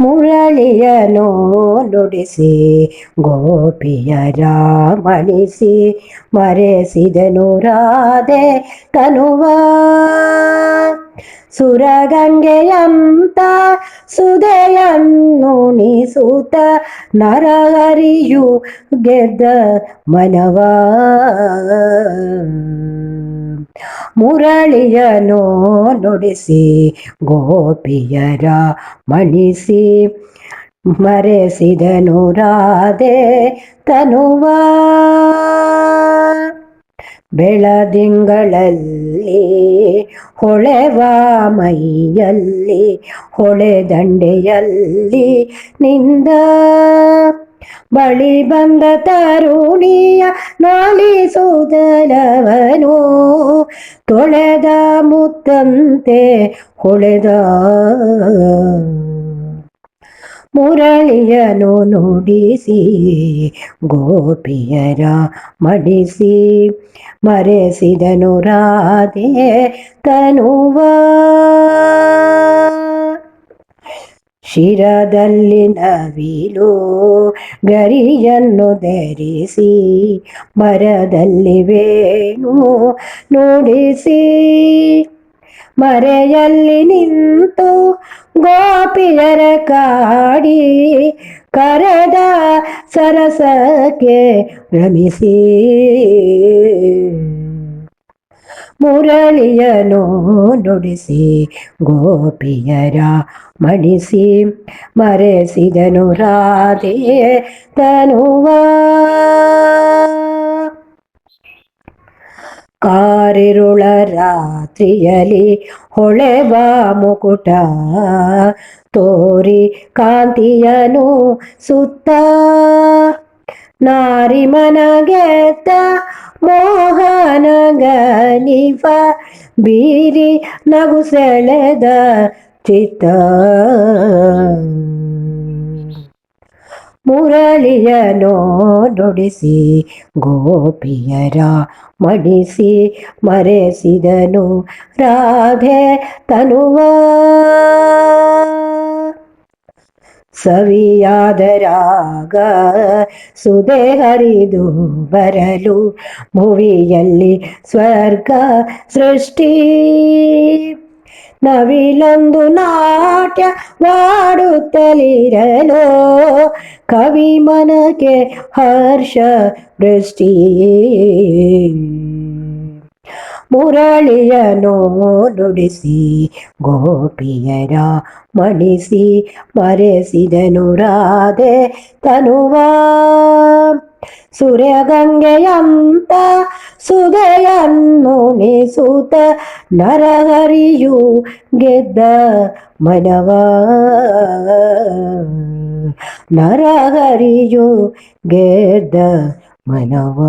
ಮುರಳಿಯನು ನುಡಿಸಿ ಗೋಪಿಯರ ಮಣಿಸಿ ಮರೆಸಿದನು ರಾಧೆ ತನುವ ಸುರಗಂಗೆಯಂತ ಸುದೆಯನ್ನು ನಿಸೂತ ನರಹರಿಯು ಗೆದ್ದ ಮನವ ಮುರಳಿಯನು ನುಡಿಸಿ ಗೋಪಿಯರ ಮಣಿಸಿ ಮರೆಸಿದನು ರಾಧೆ ತನುವ ಬೆಳದಿಂಗಳಲ್ಲಿ ಹೊಳೆವ ಮೈಯಲ್ಲಿ ಹೊಳೆದಂಡೆಯಲ್ಲಿ ನಿಂದ ಬಳಿ ಬಂದ ತರುಣಿಯ ನಾಳಿಸುವುದಲವನು ತೊಳೆದ ಮುತ್ತಂತೆ ಹೊಳೆದ ಮುರಳಿಯನು ನುಡಿಸಿ ಗೋಪಿಯರ ಮಡಿಸಿ. ಮರೆಸಿದನು ರಾಧೆ ತನುವ. ಶಿರದಲ್ಲಿ ನವಿಲು ಗರಿಯನ್ನು ಧರಿಸಿ ಮರದಲ್ಲಿ ವೇಣು ನುಡಿಸಿ. ಮರೆಯಲ್ಲಿ ನಿಂತು ಗೋಪಿಯರ ಕಾಡಿ ಕರೆದ ಸರಸಕ್ಕೆ ರಮಿಸಿ ಮುರಳಿಯನು ನುಡಿಸಿ ಗೋಪಿಯರ ಮಣಿಸಿ ಮರೆಸಿದನು ರಾಧೆ ತನುವ. ಕಾರಿರುಳ ರಾತ್ರಿಯಲಿ ಹೊಳೆವ ಮುಕುಟ ತೋರಿ ಕಾಂತಿಯನು ಸುತ್ತ. ನಾರಿ ಮನಗೆತ್ತ ಮೋಹನಗಲಿವ ಬೀರಿ ನಗು ಸೆಳೆದ ಚಿತ್ತ. ಮುರಳಿಯನೋ ನುಡಿಸಿ ಗೋಪಿಯರ ಮಡಿಸಿ ಮರೆಸಿದನು ರಾಧೆ ತನುವ. ಸವಿಯಾದರಾಗ ಸುದೆ ಹರಿದು ಬರಲು ಭುವಿಯಲ್ಲಿ ಸ್ವರ್ಗ ಸೃಷ್ಟಿ. ನವಿಲೊಂದು ನಾಟ್ಯ ವಾಡುತ್ತಲಿರಲು ಕವಿ ಮನಕ್ಕೆ ಹರ್ಷ ದೃಷ್ಟಿ. ಮುರಳಿಯನು ನುಡಿಸಿ ಗೋಪಿಯರ ಮಣಿಸಿ ಮರೆಸಿದನು ರಾಧೆ ತನುವ. ಸೂರ್ಯಗಂಗೆಯಂತ ಸುದೆಯನ್ನು ನಿಸೂತ ನರಹರಿಯು ಗೆದ್ದ ಮನವ ನರಹರಿಯು ಗೆದ್ದ ಮನವ